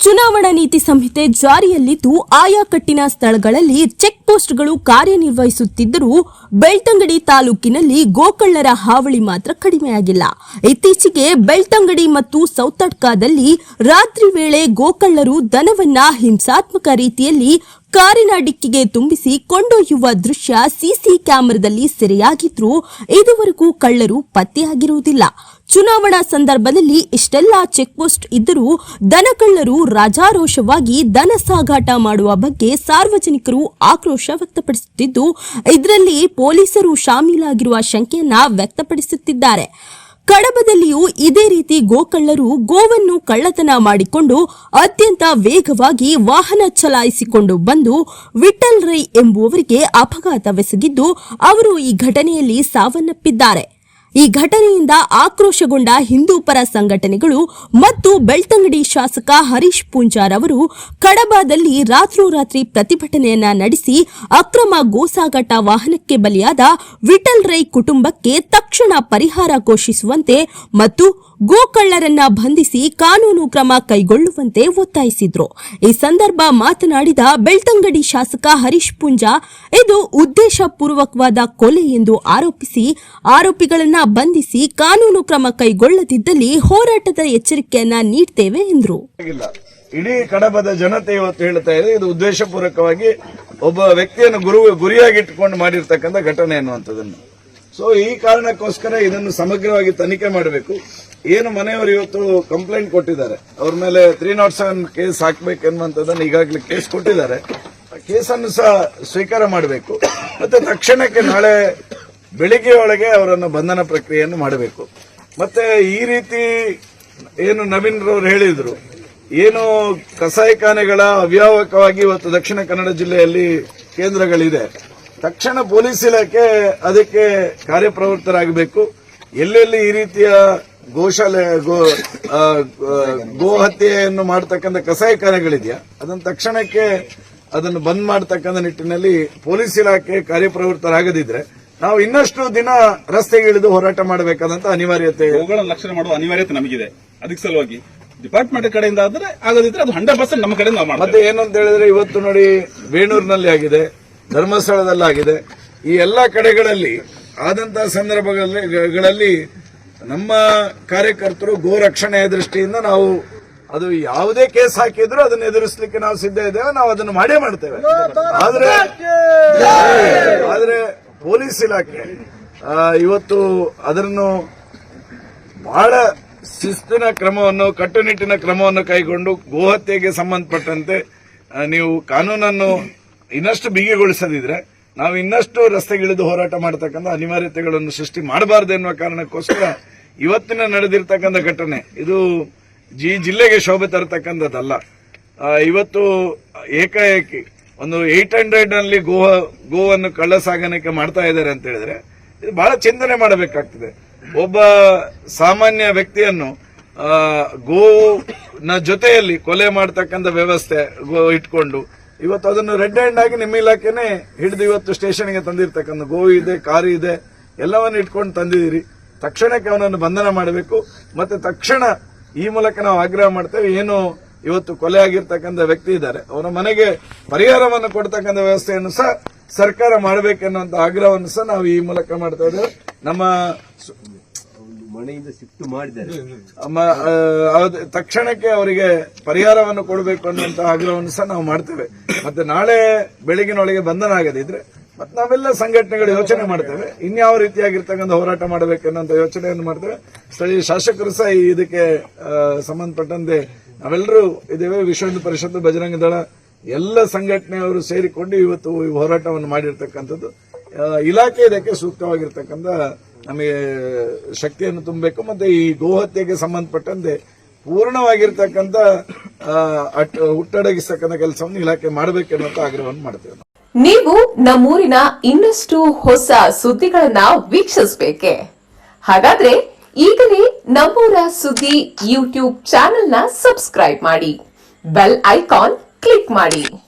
ಚುನಾವಣಾ ನೀತಿ ಸಂಹಿತೆ ಜಾರಿಯಲ್ಲಿದ್ದು ಆಯಾ ಕಟ್ಟಿನ ಸ್ಥಳಗಳಲ್ಲಿ ಚೆಕ್ ಪೋಸ್ಟ್ಗಳು ಕಾರ್ಯನಿರ್ವಹಿಸುತ್ತಿದ್ದರೂ ಬೆಳ್ತಂಗಡಿ ತಾಲೂಕಿನಲ್ಲಿ ಗೋಕಳ್ಳರ ಹಾವಳಿ ಮಾತ್ರ ಕಡಿಮೆಯಾಗಿಲ್ಲ. ಇತ್ತೀಚೆಗೆ ಬೆಳ್ತಂಗಡಿ ಮತ್ತು ಸೌತಡ್ಕಾದಲ್ಲಿ ರಾತ್ರಿ ವೇಳೆ ಗೋಕಳ್ಳರು ದನವನ್ನ ಹಿಂಸಾತ್ಮಕ ರೀತಿಯಲ್ಲಿ ಕಾರಿನ ಡಿಕ್ಕಿಗೆ ತುಂಬಿಸಿ ಕೊಂಡೊಯ್ಯುವ ದೃಶ್ಯ ಸಿಸಿ ಕ್ಯಾಮೆರಾದಲ್ಲಿ ಸೆರೆಯಾಗಿದ್ರೂ ಇದುವರೆಗೂ ಕಳ್ಳರು ಪತ್ತೆಯಾಗಿರುವುದಿಲ್ಲ. ಚುನಾವಣಾ ಸಂದರ್ಭದಲ್ಲಿ ಇಷ್ಟೆಲ್ಲ ಚೆಕ್ ಪೋಸ್ಟ್ ಇದ್ದರೂ ದನಕಳ್ಳರು ರಾಜಾರೋಷವಾಗಿ ದನ ಸಾಗಾಟ ಮಾಡುವ ಬಗ್ಗೆ ಸಾರ್ವಜನಿಕರು ಆಕ್ರೋಶ ವ್ಯಕ್ತಪಡಿಸುತ್ತಿದ್ದು, ಇದರಲ್ಲಿ ಪೊಲೀಸರು ಶಾಮೀಲಾಗಿರುವ ಶಂಕೆಯನ್ನ ವ್ಯಕ್ತಪಡಿಸುತ್ತಿದ್ದಾರೆ. ಕಡಬದಲ್ಲಿಯೂ ಇದೇ ರೀತಿ ಗೋಕಳ್ಳರು ಗೋವನ್ನು ಕಳ್ಳತನ ಮಾಡಿಕೊಂಡು ಅತ್ಯಂತ ವೇಗವಾಗಿ ವಾಹನ ಚಲಾಯಿಸಿಕೊಂಡು ಬಂದು ವಿಠಲ್ ರೈ ಎಂಬುವವರಿಗೆ ಅಪಘಾತವೆಸಗಿದ್ದು ಅವರು ಈ ಘಟನೆಯಲ್ಲಿ ಸಾವನ್ನಪ್ಪಿದ್ದಾರೆ. ಈ ಘಟನೆಯಿಂದ ಆಕ್ರೋಶಗೊಂಡ ಹಿಂದೂ ಪರ ಸಂಘಟನೆಗಳು ಮತ್ತು ಬೆಳ್ತಂಗಡಿ ಶಾಸಕ ಹರೀಶ್ ಪೂಂಜಾರ್ ಅವರು ಕಡಬದಲ್ಲಿ ರಾತ್ರೋರಾತ್ರಿ ಪ್ರತಿಭಟನೆಯನ್ನ ನಡೆಸಿ ಅಕ್ರಮ ಗೋಸಾಗಾಟ ವಾಹನಕ್ಕೆ ಬಲಿಯಾದ ವಿಠಲ್ ರೈ ಕುಟುಂಬಕ್ಕೆ ತಕ್ಷಣ ಪರಿಹಾರ ಘೋಷಿಸುವಂತೆ ಮತ್ತು ಗೋಕಳ್ಳರನ್ನ ಬಂಧಿಸಿ ಕಾನೂನು ಕ್ರಮ ಕೈಗೊಳ್ಳುವಂತೆ ಒತ್ತಾಯಿಸಿದ್ರು. ಈ ಸಂದರ್ಭ ಮಾತನಾಡಿದ ಬೆಳ್ತಂಗಡಿ ಶಾಸಕ ಹರೀಶ್ ಪುಂಜಾ, ಇದು ಉದ್ದೇಶಪೂರ್ವಕವಾದ ಕೊಲೆ ಎಂದು ಆರೋಪಿಸಿ, ಆರೋಪಿಗಳನ್ನ ಬಂಧಿಸಿ ಕಾನೂನು ಕ್ರಮ ಕೈಗೊಳ್ಳದಿದ್ದಲ್ಲಿ ಹೋರಾಟದ ಎಚ್ಚರಿಕೆಯನ್ನ ನೀಡ್ತೇವೆ ಎಂದರು. ಇಡೀ ಕಡಬದ ಜನತೆ ಇವತ್ತು ಹೇಳ್ತಾ ಇದೆ, ಇದು ಉದ್ದೇಶಪೂರ್ವಕವಾಗಿ ಒಬ್ಬ ವ್ಯಕ್ತಿಯನ್ನು ಗುರು, ಗುರಿಯಾಗಿಟ್ಟುಕೊಂಡು ಮಾಡಿರ್ತಕ್ಕಂಥ ಘಟನೆ ಅನ್ನುವಂಥದ್ದನ್ನು. ಸೊ ಈ ಕಾರಣಕ್ಕೋಸ್ಕರ ಇದನ್ನು ಸಮಗ್ರವಾಗಿ ತನಿಖೆ ಮಾಡಬೇಕು. ಏನು ಮನೆಯವರು ಇವತ್ತು ಕಂಪ್ಲೇಂಟ್ ಕೊಟ್ಟಿದ್ದಾರೆ. ಅವ್ರ ಮೇಲೆ ತ್ರೀ ನಾಟ್ ಸೆವೆನ್ ಕೇಸ್ ಹಾಕ್ಬೇಕೆನ್ನುವಂಥದ್ದನ್ನು ಈಗಾಗಲೇ ಕೇಸ್ ಕೊಟ್ಟಿದ್ದಾರೆ. ಆ ಕೇಸನ್ನು ಸಹ ಸ್ವೀಕಾರ ಮಾಡಬೇಕು. ಮತ್ತೆ ತಕ್ಷಣಕ್ಕೆ ನಾಳೆ ಬೆಳಿಗ್ಗೆ ಒಳಗೆ ಅವರನ್ನು ಬಂಧನ ಪ್ರಕ್ರಿಯೆಯನ್ನು ಮಾಡಬೇಕು. ಮತ್ತೆ ಈ ರೀತಿ ಏನು ನವೀನ್ ರವರು ಹೇಳಿದ್ರು, ಏನು ಕಸಾಯಿಖಾನೆಗಳ ಅವ್ಯಾವಕವಾಗಿ ಇವತ್ತು ದಕ್ಷಿಣ ಕನ್ನಡ ಜಿಲ್ಲೆಯಲ್ಲಿ ಕೇಂದ್ರಗಳಿದೆ. ತಕ್ಷಣ ಪೊಲೀಸ್ ಇಲಾಖೆ ಅದಕ್ಕೆ ಕಾರ್ಯಪ್ರವೃತ್ತರಾಗಬೇಕು. ಎಲ್ಲೆಲ್ಲಿ ಈ ರೀತಿಯ ಗೋಶಾಲೆ ಗೋ ಗೋ ಹತ್ಯೆಯನ್ನು ಮಾಡತಕ್ಕಂಥ ಕಸಾಯಿಖಾನೆಗಳಿದೆಯಾ ಅದನ್ನು ತಕ್ಷಣಕ್ಕೆ ಅದನ್ನು ಬಂದ್ ಮಾಡತಕ್ಕಂಥ ನಿಟ್ಟಿನಲ್ಲಿ ಪೊಲೀಸ್ ಇಲಾಖೆ ಕಾರ್ಯಪ್ರವೃತ್ತರಾಗದಿದ್ರೆ ನಾವು ಇನ್ನಷ್ಟು ದಿನ ರಸ್ತೆಗೆ ಇಳಿದು ಹೋರಾಟ ಮಾಡಬೇಕಾದಂತ ಅನಿವಾರ್ಯತೆ ಅವುಗಳನ್ನು ಲಕ್ಷಣ ಮಾಡುವ ಅನಿವಾರ್ಯತೆ ನಮಗಿದೆ. ಅದಕ್ಕೆ ಸಲುವಾಗಿ ಡಿಪಾರ್ಟ್ಮೆಂಟ್ ಕಡೆಯಿಂದ ಆದ್ರೆ ಆಗದಿದ್ರೆ ಅದು ಹಂಡ್ರೆಡ್ ಪರ್ಸೆಂಟ್ ನಮ್ಮ ಕಡೆಯಿಂದ ನಾವು ಮತ್ತೆ ಏನು ಅಂತ ಹೇಳಿದ್ರೆ ಇವತ್ತು ನೋಡಿ ಬೇಣೂರಿನಲ್ಲಿ ಆಗಿದೆ ಧರ್ಮಸ್ಥಳದಲ್ಲಿ ಆಗಿದೆ ಈ ಎಲ್ಲಾ ಕಡೆಗಳಲ್ಲಿ ಆದಂತಹ ಸಂದರ್ಭಗಳಲ್ಲಿ ನಮ್ಮ ಕಾರ್ಯಕರ್ತರು ಗೋ ರಕ್ಷಣೆಯ ದೃಷ್ಟಿಯಿಂದ ನಾವು ಅದು ಯಾವುದೇ ಕೇಸ್ ಹಾಕಿದ್ರು ಅದನ್ನ ಎದುರಿಸಲಿಕ್ಕೆ ನಾವು ಸಿದ್ಧ ಇದ್ದೇವೆ, ನಾವು ಅದನ್ನು ಮಾಡೇ ಮಾಡ್ತೇವೆ. ಆದ್ರೆ ಆದ್ರೆ ಪೊಲೀಸ್ ಇಲಾಖೆ ಇವತ್ತು ಅದನ್ನು ಬಹಳ ಶಿಸ್ತಿನ ಕ್ರಮವನ್ನು, ಕಟ್ಟುನಿಟ್ಟಿನ ಕ್ರಮವನ್ನು ಕೈಗೊಂಡು ಗೋಹತ್ಯೆಗೆ ಸಂಬಂಧಪಟ್ಟಂತೆ ನೀವು ಕಾನೂನನ್ನು ಇನ್ನಷ್ಟು ಬಿಗಿಗೊಳಿಸದಿದ್ರೆ ನಾವು ಇನ್ನಷ್ಟು ರಸ್ತೆಗಿಳಿದು ಹೋರಾಟ ಮಾಡತಕ್ಕಂಥ ಅನಿವಾರ್ಯತೆಗಳನ್ನು ಸೃಷ್ಟಿ ಮಾಡಬಾರದು ಎನ್ನುವ ಕಾರಣಕ್ಕೋಸ್ಕರ ಇವತ್ತಿನ ನಡೆದಿರ್ತಕ್ಕಂಥ ಘಟನೆ, ಇದು ಜಿ ಜಿಲ್ಲೆಗೆ ಶೋಭೆ ತರತಕ್ಕಂಥದ್ದಲ್ಲ. ಇವತ್ತು ಏಕಾಏಕಿ ಒಂದು ಏಟ್ ಹಂಡ್ರೆಡ್ನಲ್ಲಿ ಗೋ ಗೋವನ್ನು ಕಳ್ಳ ಸಾಗಾಣಿಕೆ ಮಾಡ್ತಾ ಇದ್ದಾರೆ ಅಂತ ಹೇಳಿದ್ರೆ, ಇದು ಬಹಳ ಚಿಂತನೆ ಮಾಡಬೇಕಾಗ್ತದೆ. ಒಬ್ಬ ಸಾಮಾನ್ಯ ವ್ಯಕ್ತಿಯನ್ನು ಗೋನ ಜೊತೆಯಲ್ಲಿ ಕೊಲೆ ಮಾಡತಕ್ಕಂಥ ವ್ಯವಸ್ಥೆ ಇಟ್ಕೊಂಡು ಇವತ್ತು ಅದನ್ನು ರೆಡ್ ಹ್ಯಾಂಡ್ ಆಗಿ ನಿಮ್ಮ ಇಲಾಖೆನೆ ಹಿಡಿದು ಇವತ್ತು ಸ್ಟೇಷನ್ಗೆ ತಂದಿರ್ತಕ್ಕಂಥ ಗೋ ಇದೆ, ಕಾರು ಇದೆ, ಎಲ್ಲವನ್ನು ಇಟ್ಕೊಂಡು ತಂದಿದ್ದೀರಿ. ತಕ್ಷಣಕ್ಕೆ ಅವನನ್ನು ಬಂಧನ ಮಾಡಬೇಕು. ಮತ್ತೆ ತಕ್ಷಣ ಈ ಮೂಲಕ ನಾವು ಆಗ್ರಹ ಮಾಡ್ತೇವೆ. ಏನು ಇವತ್ತು ಕೊಲೆ ಆಗಿರ್ತಕ್ಕಂಥ ವ್ಯಕ್ತಿ ಇದ್ದಾರೆ. ಅವರ ಮನೆಗೆ ಪರಿಹಾರವನ್ನು ಕೊಡ್ತಕ್ಕಂಥ ವ್ಯವಸ್ಥೆಯನ್ನು ಸಹ ಸರ್ಕಾರ ಮಾಡಬೇಕೆನ್ನುವಂಥ ಆಗ್ರಹವನ್ನು ಸಹ ನಾವು ಈ ಮೂಲಕ ಮಾಡ್ತಾ ಇದ್ದೇವೆ. ನಮ್ಮ ಮನೆಯಿಂದ ಶಿಫ್ಟ್ ಮಾಡಿದ್ದಾರೆ. ಅಮ್ಮ, ಆ, ಅದು ತಕ್ಷಣಕ್ಕೆ ಅವರಿಗೆ ಪರಿಹಾರವನ್ನು ಕೊಡಬೇಕು ಅನ್ನುವಂತ ಆಗ್ರಹವನ್ನು ಸಹ ನಾವು ಮಾಡ್ತೇವೆ. ಮತ್ತೆ ನಾಳೆ ಬೆಳಗಿನೊಳಗೆ ಬಂಧನ ಆಗದಿದ್ರೆ ಮತ್ತೆ ನಾವೆಲ್ಲ ಸಂಘಟನೆಗಳು ಯೋಚನೆ ಮಾಡ್ತೇವೆ. ಇನ್ಯಾವ ರೀತಿಯಾಗಿರ್ತಕ್ಕಂಥ ಹೋರಾಟ ಮಾಡಬೇಕನ್ನೋಂಥ ಯೋಚನೆಯನ್ನು ಮಾಡ್ತೇವೆ. ಸ್ಥಳೀಯ ಶಾಸಕರು ಸಹ ಈ ಇದಕ್ಕೆ ಸಂಬಂಧಪಟ್ಟಂತೆ ನಾವೆಲ್ಲರೂ ಇದ್ದೇವೆ. ವಿಶ್ವ ಹಿಂದೂ ಪರಿಷತ್ ಬಜರಂಗ ದಳ ಎಲ್ಲ ಸಂಘಟನೆಯವರು ಸೇರಿಕೊಂಡು ಇವತ್ತು ಈ ಹೋರಾಟವನ್ನು ಮಾಡಿರ್ತಕ್ಕಂಥದ್ದು. ಇಲಾಖೆ ಇದಕ್ಕೆ ಸೂಕ್ತವಾಗಿರ್ತಕ್ಕಂಥ ನಮಗೆ ಶಕ್ತಿಯನ್ನು ತುಂಬಬೇಕು, ಮತ್ತೆ ಈ ಗೋಹತ್ಯೆಗೆ ಸಂಬಂಧಪಟ್ಟಂತೆ ಪೂರ್ಣವಾಗಿರ್ತಕ್ಕಂಥ ಹುಟ್ಟಡಗಿಸ್ತಕ್ಕಂಥ ಕೆಲಸವನ್ನು ಇಲಾಖೆ ಮಾಡಬೇಕೆನ್ನುವಂತ ಆಗ್ರಹವನ್ನು ಮಾಡ್ತೇವೆ. ನೀವು ನಮ್ಮೂರಿನ ಇನ್ನಷ್ಟು ಹೊಸ ಸುದ್ದಿಗಳನ್ನ ವೀಕ್ಷಿಸಬೇಕೆ ಹಾಗಾದ್ರೆ ಈಗಲೇ ನಮ್ಮೂರ ಸುದ್ದಿ ಯೂಟ್ಯೂಬ್ ಚಾನೆಲ್ನ ಸಬ್ಸ್ಕ್ರೈಬ್ ಮಾಡಿ, ಬೆಲ್ ಐಕಾನ್ ಕ್ಲಿಕ್ ಮಾಡಿ